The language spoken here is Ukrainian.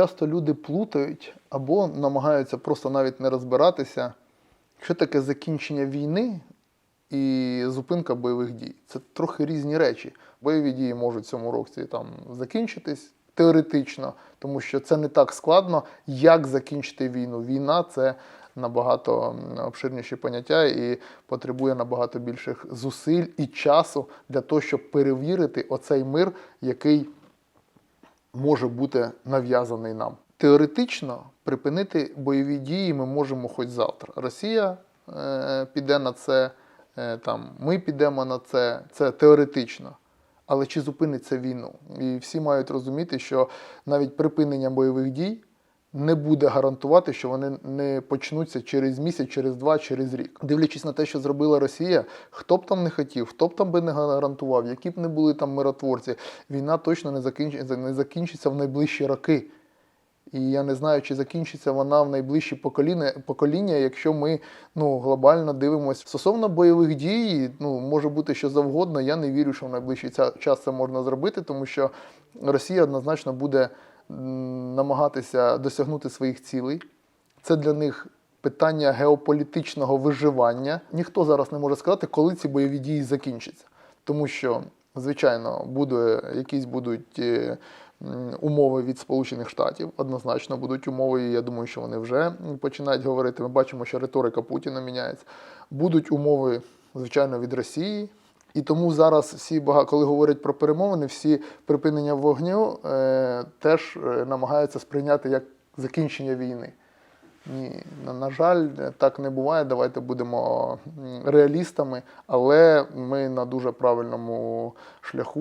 часто люди плутають або намагаються просто навіть не розбиратися, що таке закінчення війни і зупинка бойових дій. Це трохи різні речі. Бойові дії можуть в цьому році там закінчитись теоретично, тому що це не так складно, як закінчити війну. Війна це набагато обширніші поняття і потребує набагато більших зусиль і часу для того, щоб перевірити оцей мир, який може бути нав'язаний нам. Теоретично припинити бойові дії ми можемо хоч завтра. Росія е, піде на це, е, там, ми підемо на це, це теоретично. Але чи зупиниться війну? І всі мають розуміти, що навіть припинення бойових дій не буде гарантувати, що вони не почнуться через місяць, через два, через рік. Дивлячись на те, що зробила Росія, хто б там не хотів, хто б там би не гарантував, які б не були там миротворці, війна точно не закінчиться, не закінчиться в найближчі роки. І я не знаю, чи закінчиться вона в найближчі покоління, покоління якщо ми ну, глобально дивимося. Стосовно бойових дій, ну, може бути що завгодно. Я не вірю, що в найближчий час це можна зробити, тому що Росія однозначно буде намагатися досягнути своїх цілей. Це для них питання геополітичного виживання. Ніхто зараз не може сказати, коли ці бойові дії закінчаться. Тому що, звичайно, буде, якісь будуть е, умови від Сполучених Штатів, однозначно будуть умови, і я думаю, що вони вже починають говорити. Ми бачимо, що риторика Путіна міняється. Будуть умови, звичайно, від Росії. І тому зараз всі багато, коли говорять про перемовини, всі припинення вогню е, теж е, намагаються сприйняти як закінчення війни. Ні, на, на жаль, так не буває. Давайте будемо реалістами, але ми на дуже правильному шляху.